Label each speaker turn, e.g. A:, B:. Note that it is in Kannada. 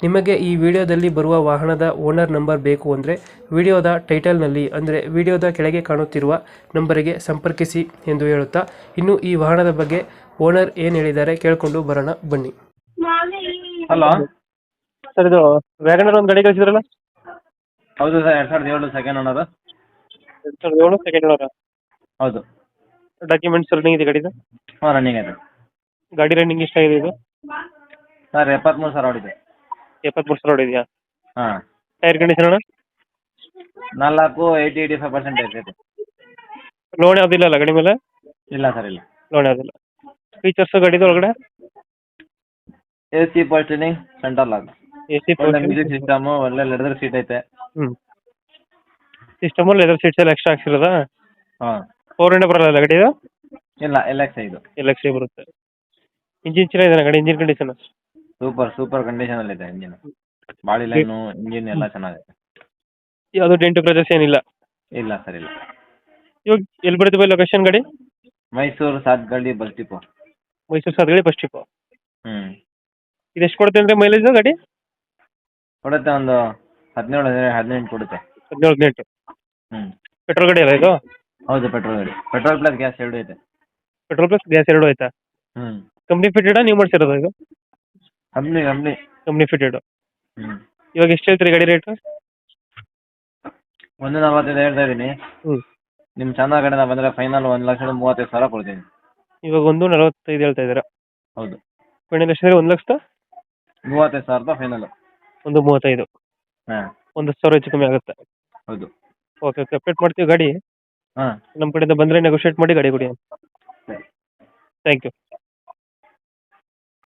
A: ನಿಮಗೆ ಈ ವಿಡಿಯೋದಲ್ಲಿ ಬರುವ ವಾಹನದ ಓನರ್ ನಂಬರ್ ಬೇಕು ಅಂದರೆ ವಿಡಿಯೋದ ಟೈಟಲ್ನಲ್ಲಿ ಅಂದರೆ ವಿಡಿಯೋದ ಕೆಳಗೆ ಕಾಣುತ್ತಿರುವ ನಂಬರಿಗೆ ಸಂಪರ್ಕಿಸಿ ಎಂದು ಹೇಳುತ್ತಾ ಇನ್ನು ಈ ವಾಹನದ ಬಗ್ಗೆ ಓನರ್ ಏನು ಹೇಳಿದ್ದಾರೆ ಕೇಳಿಕೊಂಡು ಬರೋಣ ಬನ್ನಿ.
B: ಹಲೋ.
A: ಸರ್ ಇದು ವ್ಯಾಗನರ್ ಒಂದು ಗಾಡಿ ಕಳಿಸಿದ್ರಲ್ಲ?
B: ಹೌದು ಸರ್ ಎರಡು ಸಾವಿರದ ಏಳು ಸೆಕೆಂಡ್ ಓನರ್
A: ಎರಡು ಸಾವಿರದ ಏಳು ಸೆಕೆಂಡ್ ಓನರ್
B: ಹೌದು.
A: ಡಾಕ್ಯುಮೆಂಟ್ಸ್ ರನ್ನಿಂಗ್ ಇದೆ ಗಾಡಿದು?
B: ಹಾಂ ರನ್ನಿಂಗ್ ಇದೆ.
A: ಗಾಡಿ ರನ್ನಿಂಗ್ ಎಷ್ಟಾಗಿದೆ ಇದು?
B: ಸರ್ ಎಪ್ಪತ್ತ್ಮೂರು ಸಾವಿರ ಹೊಡಿದೆ
A: ಎಪ್ಪತ್ಮೂರು ಸಾವಿರ ಹೊಡಿದೆಯಾ
B: ಹಾಂ.
A: ಟೈರ್ ಕಂಡೀಷನ್ ಅಣ್ಣ?
B: ನಾಲ್ಕು ಏಯ್ಟಿ ಏಯ್ಟಿ ಫೈವ್ ಪರ್ಸೆಂಟ್ ಐತೆ
A: ಲೋನ್ ಯಾವುದಿಲ್ಲ ಅಲ್ಲ ಗಾಡಿ ಮೇಲೆ?
B: ಇಲ್ಲ ಸರ್ ಇಲ್ಲ.
A: ಲೋನ್ ಯಾವುದಿಲ್ಲ ಫೀಚರ್ಸ್ ಗಾಡಿದು ಒಳಗಡೆ?
B: ಎ ಸಿ ಪೋಸ್ಟಿನಿಂಗ್ ಸೆಂಟ್ರಲ್ ಲಾಕ್
A: ಎ ಸಿ
B: ಒಳ್ಳೆ ಮ್ಯೂಸಿಕ್ ಸಿಸ್ಟಮು ಒಳ್ಳೆ ಲೆದರ್ ಸೀಟ್ ಐತೆ.
A: ಹ್ಞೂ ಸಿಸ್ಟಮಲ್ಲಿ ಲೆದರ್ ಸೀಟ್ಸ್ ಎಲ್ಲ ಎಕ್ಸ್ಟ್ರಾ ಹಾಕ್ಸಿರೋದಾ?
B: ಹಾಂ.
A: ಫೋರ್ ಹಂಡ್ರೆಡ್ ಬರಲ್ಲ ಗಾಡಿ ಇದು
B: ಇಲ್ಲ ಎಲ್ ಎಕ್ಸ್ ಇದು
A: ಎಲ್ಲ ಎಕ್ಸ್ಟ್ರಾ ಬರುತ್ತೆ. ಇಂಜಿನ್ ಚೆನ್ನಾಗಿದೆ ಗಡಿ? Engine condition
B: super super condition ಅಲ್ಲಿ ಇದೆ ಇಂಜಿನ್ ಬಾಡಿ ಲೈನು ಇಂಜಿನ್ ಎಲ್ಲ ಚೆನ್ನಾಗಿದೆ
A: ಯಾವುದು ಡೆಂಟು ಕ್ರಜಸ್ ಏನಿಲ್ಲ?
B: ಇಲ್ಲ ಸರ್ ಇಲ್ಲ.
A: ಇವಾಗ ಎಲ್ಲಿ ಬರುತ್ತೆ ಬೈ ಲೊಕೇಶನ್ ಗಾಡಿ?
B: Mysuru Sathagalli bus depot
A: Mysuru Sathagalli bus trip
B: ಹ್ಮ್.
A: ಇದು ಎಷ್ಟು ಕೊಡುತ್ತೆ ಅಂದ್ರೆ ಮೈಲೇಜ್ ಗಾಡಿ?
B: ಕೊಡುತ್ತೆ ಒಂದು ಹದಿನೇಳು ಹದಿನೆಂಟು ಕೊಡುತ್ತೆ.
A: ಹದಿನೇಳು ಹದಿನೆಂಟು.
B: ಹ್ಮ್.
A: ಪೆಟ್ರೋಲ್ ಗಾಡಿ ಅಲ್ಲ ಇದು?
B: ಹೌದು ಪೆಟ್ರೋಲ್ ಗಾಡಿ. ಪೆಟ್ರೋಲ್ ಪ್ಲಸ್ ಗ್ಯಾಸ್ ಎರಡು ಐತೆ.
A: ಪೆಟ್ರೋಲ್ ಪ್ಲಸ್ ಗ್ಯಾಸ್ ಎರಡು ಆಯ್ತಾ
B: ಹ್ಮ್.
A: ಕಂಪ್ನಿ ಫಿಟೆಡಾ ನೀವು ಮಾಡಿಸಿರೋದು ಇದು?
B: ಕಂಪ್ನಿ ಕಂಪ್ನಿ
A: ಕಂಪ್ನಿ ಫಿಟೆಡ್
B: ಹ್ಞೂ
A: ಇವಾಗ ಎಷ್ಟು ಹೇಳ್ತೀರಿ ಗಾಡಿ ರೇಟ್
B: ಒಂದು ನಲವತ್ತೈದು ಹೇಳ್ತಾ ಇದ್ದೀನಿ.
A: ಹ್ಞೂ
B: ನಿಮ್ಮ ಚಂದ ಕಡೆಯಿಂದ ಬಂದರೆ ಫೈನಲ್ ಒಂದು ಲಕ್ಷದ ಮೂವತ್ತೈದು ಸಾವಿರ ಕೊಡ್ತೀನಿ.
A: ಇವಾಗ ಒಂದು ನಲವತ್ತೈದು ಹೇಳ್ತಾ ಇದ್ದೀರಾ?
B: ಹೌದು.
A: ಫೈನಲ್ ಎಷ್ಟು ಒಂದು ಲಕ್ಷದ?
B: ಮೂವತ್ತೈದು ಸಾವಿರ ರೂಪಾಯಿ ಫೈನಲು
A: ಒಂದು ಮೂವತ್ತೈದು.
B: ಹಾಂ.
A: ಒಂದು ಸಾವಿರ ಹೆಚ್ಚು ಕಮ್ಮಿ ಆಗುತ್ತೆ.
B: ಹೌದು.
A: ಓಕೆ ಓಕೆ ಅಪ್ಡೇಟ್ ಮಾಡ್ತೀವಿ ಗಾಡಿ.
B: ಹಾಂ.
A: ನಮ್ಮ ಕಡೆಯಿಂದ ಬಂದರೆ ನೆಗೋಷಿಯೇಟ್ ಮಾಡಿ ಗಾಡಿ ಕೊಡಿ ಥ್ಯಾಂಕ್ ಯು